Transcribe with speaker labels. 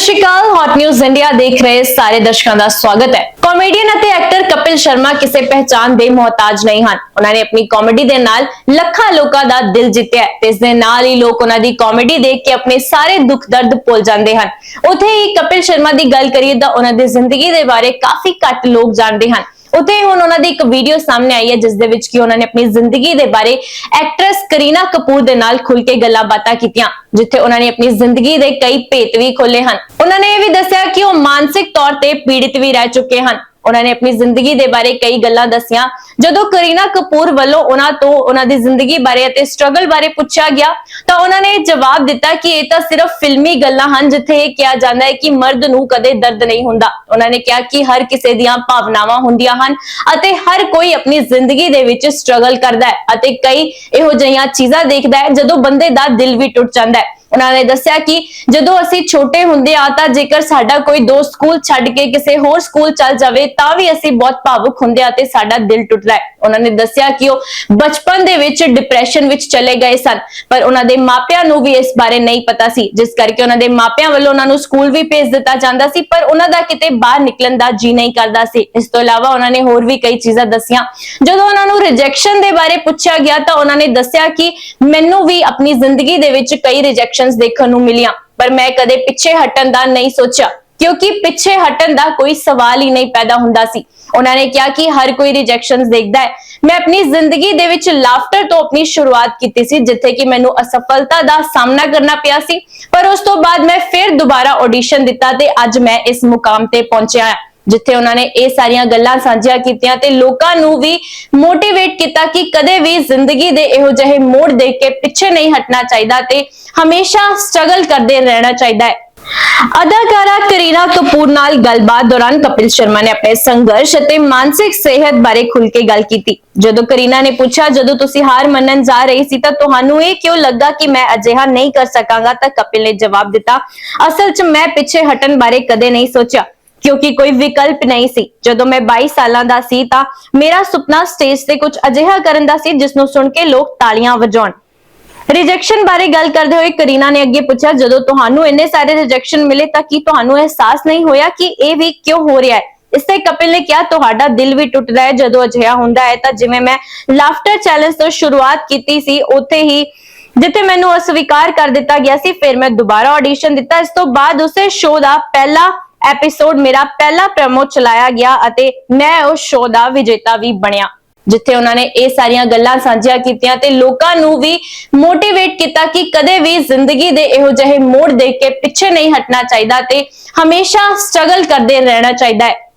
Speaker 1: Shri Akal hot news India ਦੇਖ ਰਹੇ ਸਾਰੇ ਦਰਸ਼ਕਾਂ ਦਾ ਸਵਾਗਤ ਹੈ। ਕਾਮੇਡੀਅਨ ਅਤੇ ਐਕਟਰ ਕਪਿਲ ਸ਼ਰਮਾ ਕਿਸੇ ਪਹਿਚਾਨ ਦੇ ਮੁਹਤਾਜ ਨਹੀਂ ਹਨ। ਉਹਨਾਂ ਨੇ ਆਪਣੀ ਕਾਮੇਡੀ ਦੇ ਨਾਲ ਲੱਖਾਂ ਲੋਕਾਂ ਦਾ ਦਿਲ ਜਿੱਤਿਆ ਤੇ ਇਸ ਦੇ ਨਾਲ ਹੀ ਲੋਕ ਉਹਨਾਂ ਦੀ ਕਾਮੇਡੀ ਦੇਖ ਕੇ ਆਪਣੇ ਸਾਰੇ ਦੁੱਖ ਦਰਦ ਭੁੱਲ ਜਾਂਦੇ ਹਨ। ਉੱਥੇ ਹੀ ਕਪਿਲ ਸ਼ਰਮਾ ਦੀ ਗੱਲ ਕਰੀਏ ਤਾਂ ਉਹਨਾਂ ਦੀ ਜ਼ਿੰਦਗੀ ਦੇ ਬਾਰੇ ਕਾਫੀ ਘੱਟ ਲੋਕ ਜਾਣਦੇ ਹਨ। ਉੱਥੇ ਹੁਣ ਉਹਨਾਂ ਦੀ ਇੱਕ ਵੀਡੀਓ ਸਾਹਮਣੇ ਆਈ ਹੈ, ਜਿਸ ਦੇ ਵਿੱਚ ਕਿ ਉਹਨਾਂ ਨੇ ਆਪਣੀ ਜ਼ਿੰਦਗੀ ਦੇ ਬਾਰੇ ਐਕਟਰੈਸ ਕਰੀਨਾ ਕਪੂਰ ਦੇ ਨਾਲ ਖੁੱਲ ਕੇ ਗੱਲਾਂ ਬਾਤਾਂ ਕੀਤੀਆਂ, ਜਿੱਥੇ ਉਹਨਾਂ ਨੇ ਆਪਣੀ ਜ਼ਿੰਦਗੀ ਦੇ ਕਈ ਭੇਤ ਵੀ ਖੋਲੇ ਹਨ। ਉਹਨਾਂ ਨੇ ਇਹ ਵੀ ਦੱਸਿਆ ਕਿ ਉਹ ਮਾਨਸਿਕ ਤੌਰ ਤੇ ਪੀੜਿਤ ਵੀ ਰਹਿ ਚੁੱਕੇ ਹਨ। ਉਹਨਾਂ ਨੇ ਆਪਣੀ ਜ਼ਿੰਦਗੀ ਦੇ ਬਾਰੇ ਕਈ ਗੱਲਾਂ ਦੱਸੀਆਂ। ਜਦੋਂ ਕਰੀਨਾ ਕਪੂਰ ਵੱਲੋਂ ਉਹਨਾਂ ਤੋਂ ਉਹਨਾਂ ਦੀ ਜ਼ਿੰਦਗੀ ਬਾਰੇ ਅਤੇ ਸਟਰਗਲ ਬਾਰੇ ਪੁੱਛਿਆ ਗਿਆ, ਤਾਂ ਉਹਨਾਂ ਨੇ ਜਵਾਬ ਦਿੱਤਾ ਕਿ ਇਹ ਤਾਂ ਸਿਰਫ ਫਿਲਮੀ ਗੱਲਾਂ ਹਨ, ਜਿੱਥੇ ਇਹ ਕਿਹਾ ਜਾਂਦਾ ਹੈ ਕਿ ਮਰਦ ਨੂੰ ਕਦੇ ਦਰਦ ਨਹੀਂ ਹੁੰਦਾ। ਉਹਨਾਂ ਨੇ ਕਿਹਾ ਕਿ ਹਰ ਕਿਸੇ ਦੀਆਂ ਭਾਵਨਾਵਾਂ ਹੁੰਦੀਆਂ ਹਨ ਅਤੇ ਹਰ ਕੋਈ ਆਪਣੀ ਜ਼ਿੰਦਗੀ ਦੇ ਵਿੱਚ ਸਟਰਗਲ ਕਰਦਾ ਹੈ ਅਤੇ ਕਈ ਇਹੋ ਜਿਹੀਆਂ ਚੀਜ਼ਾਂ ਦੇਖਦਾ ਹੈ ਜਦੋਂ ਬੰਦੇ ਦਾ ਦਿਲ ਵੀ ਟੁੱਟ ਜਾਂਦਾ ਹੈ। ਉਹਨਾਂ ਨੇ ਦੱਸਿਆ ਕਿ ਜਦੋਂ ਅਸੀਂ ਛੋਟੇ ਹੁੰਦੇ ਆ ਤਾਂ ਜੇਕਰ ਸਾਡਾ ਕੋਈ ਦੋਸਤ ਸਕੂਲ ਛੱਡ ਕੇ ਕਿਸੇ ਹੋਰ ਸਕੂਲ ਚੱਲ ਜਾਵੇ ਤਾਂ ਵੀ ਅਸੀਂ ਬਹੁਤ ਭਾਵੁਕ ਹੁੰਦੇ ਆ ਤੇ ਸਾਡਾ ਦਿਲ ਟੁੱਟਦਾ ਹੈ। ਉਹਨਾਂ ਨੇ ਦੱਸਿਆ ਕਿ ਉਹ ਬਚਪਨ ਦੇ ਵਿੱਚ ਡਿਪਰੈਸ਼ਨ ਵਿੱਚ ਚਲੇ ਗਏ ਸਨ, ਪਰ ਉਹਨਾਂ ਦੇ ਮਾਪਿਆਂ ਨੂੰ ਵੀ ਇਸ ਬਾਰੇ ਨਹੀਂ ਪਤਾ ਸੀ, ਜਿਸ ਕਰਕੇ ਉਹਨਾਂ ਦੇ ਮਾਪਿਆਂ ਵੱਲੋਂ ਉਹਨਾਂ ਨੂੰ ਸਕੂਲ ਵੀ ਭੇਜ ਦਿੱਤਾ ਜਾਂਦਾ ਸੀ, ਪਰ ਉਹਨਾਂ ਦਾ ਕਿਤੇ ਬਾਹਰ ਨਿਕਲਣ ਦਾ ਜੀ ਨਹੀਂ ਕਰਦਾ ਸੀ। ਇਸ ਤੋਂ ਇਲਾਵਾ ਉਹਨਾਂ ਨੇ ਹੋਰ ਵੀ ਕਈ ਚੀਜ਼ਾਂ ਦੱਸੀਆਂ। ਜਦੋਂ ਉਹਨਾਂ ਨੂੰ ਰਿਜੈਕਸ਼ਨ ਦੇ ਬਾਰੇ ਪੁੱਛਿਆ ਗਿਆ ਤਾਂ ਉਹਨਾਂ ਨੇ ਦੱਸਿਆ ਕਿ ਮੈਨੂੰ ਵੀ ਆਪਣੀ ਜ਼ਿੰਦਗੀ ਦੇ ਵਿੱਚ ਕਈ ਰਿਜੈਕਸ਼ਨ ਰਿਜੈਕਸ਼ਨਸ ਦੇਖਣ ਨੂੰ ਮਿਲੀਆਂ, ਪਰ ਮੈਂ ਕਦੇ ਪਿੱਛੇ ਹਟਣ ਦਾ ਨਹੀਂ ਸੋਚਿਆ, ਕਿਉਂਕਿ ਪਿੱਛੇ ਹਟਣ ਦਾ ਕੋਈ ਸਵਾਲ ਹੀ ਨਹੀਂ ਪੈਦਾ ਹੁੰਦਾ ਸੀ। ਉਹਨਾਂ ਨੇ ਕਿਹਾ ਕਿ ਹਰ ਕੋਈ ਰਿਜੈਕਸ਼ਨਸ ਦੇਖਦਾ ਹੈ। ਮੈਂ ਆਪਣੀ ਜ਼ਿੰਦਗੀ ਦੇ ਵਿੱਚ ਲਾਫਟਰ ਤੋਂ ਆਪਣੀ ਸ਼ੁਰੂਆਤ ਕੀਤੀ ਸੀ, ਜਿੱਥੇ ਕਿ ਮੈਨੂੰ ਅਸਫਲਤਾ ਦਾ ਸਾਹਮਣਾ ਕਰਨਾ ਪਿਆ ਸੀ। ਪਰ ਉਸ ਤੋਂ ਬਾਅਦ ਮੈਂ ਫਿਰ ਦੁਬਾਰਾ ਆਡੀਸ਼ਨ ਦਿੱਤਾ ਤੇ ਅੱਜ ਮੈਂ ਇਸ ਮੁਕਾਮ ਤੇ ਪਹੁੰਚਿਆ ਹਾਂ। ਜਿੱਥੇ ਉਹਨਾਂ ਨੇ ਇਹ ਸਾਰੀਆਂ ਗੱਲਾਂ ਸਾਂਝੀਆਂ ਕੀਤੀਆਂ ਤੇ ਲੋਕਾਂ ਨੂੰ ਵੀ ਮੋਟੀਵੇਟ ਕੀਤਾ ਕਿ ਕਦੇ ਵੀ ਜ਼ਿੰਦਗੀ ਦੇ ਇਹੋ ਜਿਹੇ ਮੋੜ ਦੇਖ ਕੇ ਪਿੱਛੇ ਨਹੀਂ ਹਟਣਾ ਚਾਹੀਦਾ ਤੇ ਹਮੇਸ਼ਾ ਸਟਰਗਲ ਕਰਦੇ ਰਹਿਣਾ ਚਾਹੀਦਾ ਹੈ। ਅਦਾਕਾਰਾ ਕਰੀਨਾ ਕਪੂਰ ਨਾਲ ਗੱਲਬਾਤ ਦੌਰਾਨ ਕਪਿਲ ਸ਼ਰਮਾ ਨੇ ਆਪਣੇ ਸੰਘਰਸ਼ ਅਤੇ ਮਾਨਸਿਕ ਸਿਹਤ ਬਾਰੇ ਖੁੱਲ ਕੇ ਗੱਲ ਕੀਤੀ। ਜਦੋਂ ਕਰੀਨਾ ਨੇ ਪੁੱਛਿਆ, ਜਦੋਂ ਤੁਸੀਂ ਹਾਰ ਮੰਨਣ ਜਾ ਰਹੀ ਸੀ ਤਾਂ ਤੁਹਾਨੂੰ ਇਹ ਕਿਉਂ ਲੱਗਾ ਕਿ ਮੈਂ ਅਜਿਹਾ ਨਹੀਂ ਕਰ ਸਕਾਂਗਾ? ਤਾਂ ਕਪਿਲ ਨੇ ਜਵਾਬ ਦਿੱਤਾ, ਅਸਲ 'ਚ ਮੈਂ ਪਿੱਛੇ ਹਟਣ ਬਾਰੇ ਕਦੇ ਨਹੀਂ ਸੋਚਿਆ। ਕਿਉਂਕਿ ਕੋਈ ਵਿਕਲਪ ਨਹੀਂ ਸੀ। ਜਦੋਂ ਮੈਂ 22 ਸਾਲਾਂ ਦਾ ਸੀ ਤਾਂ ਮੇਰਾ ਸੁਪਨਾ ਸਟੇਜ ਤੇ ਕੁਝ ਅਜਿਹਾ ਕਰਨ ਦਾ ਸੀ ਜਿਸ ਨੂੰ ਸੁਣ ਕੇ ਲੋਕ ਤਾਲੀਆਂ ਵਜਾਉਣ। ਰਿਜੈਕਸ਼ਨ ਬਾਰੇ ਗੱਲ ਕਰਦੇ ਹੋਏ ਕਰੀਨਾ ਨੇ ਅੱਗੇ ਪੁੱਛਿਆ, ਜਦੋਂ ਤੁਹਾਨੂੰ ਇੰਨੇ ਸਾਰੇ ਰਿਜੈਕਸ਼ਨ ਮਿਲੇ ਤਾਂ ਕੀ ਤੁਹਾਨੂੰ ਅਹਿਸਾਸ ਨਹੀਂ ਹੋਇਆ ਕਿ ਇਹ ਵੀ ਕਿਉਂ ਹੋ ਰਿਹਾ ਹੈ? ਇਸ ਤੇ ਕਪਿਲ ਨੇ ਕਿਹਾ, ਤੁਹਾਡਾ ਦਿਲ ਵੀ ਟੁੱਟਦਾ ਹੈ, ਜਦੋਂ ਅਜਿਹਾ ਹੁੰਦਾ ਹੈ ਤਾਂ ਜਿਵੇਂ ਮੈਂ ਲਾਫਟਰ ਚੈਲੰਜ ਤੋਂ ਸ਼ੁਰੂਆਤ ਕੀਤੀ ਸੀ, ਉੱਥੇ ਹੀ ਜਿੱਥੇ ਮੈਨੂੰ ਅਸਵੀਕਾਰ ਕਰ ਦਿੱਤਾ ਗਿਆ ਸੀ, ਫਿਰ ਮੈਂ ਦੁਬਾਰਾ ਆਡੀਸ਼ਨ ਦਿੱਤਾ। ਇਸ ਤੋਂ ਬਾਅਦ ਉਸੇ ਸ਼ੋਅ ਦਾ ਪਹਿਲਾ ਐਪੀਸੋਡ ਮੇਰਾ ਪਹਿਲਾ ਪ੍ਰੋਮੋ ਚਲਾਇਆ ਗਿਆ ਅਤੇ ਮੈਂ ਉਸ ਸ਼ੋਅ ਦਾ ਵਿਜੇਤਾ ਵੀ ਬਣਿਆ, ਜਿੱਥੇ ਉਹਨਾਂ ਨੇ ਇਹ ਸਾਰੀਆਂ ਗੱਲਾਂ ਸਾਂਝੀਆਂ ਕੀਤੀਆਂ ਤੇ ਲੋਕਾਂ ਨੂੰ ਵੀ ਮੋਟੀਵੇਟ ਕੀਤਾ ਕਿ ਕਦੇ ਵੀ ਜ਼ਿੰਦਗੀ ਦੇ ਇਹੋ ਜਿਹੇ ਮੋੜ ਦੇਖ ਕੇ ਪਿੱਛੇ ਨਹੀਂ ਹਟਣਾ ਚਾਹੀਦਾ ਤੇ ਹਮੇਸ਼ਾ ਸਟਰਗਲ ਕਰਦੇ ਰਹਿਣਾ ਚਾਹੀਦਾ ਹੈ।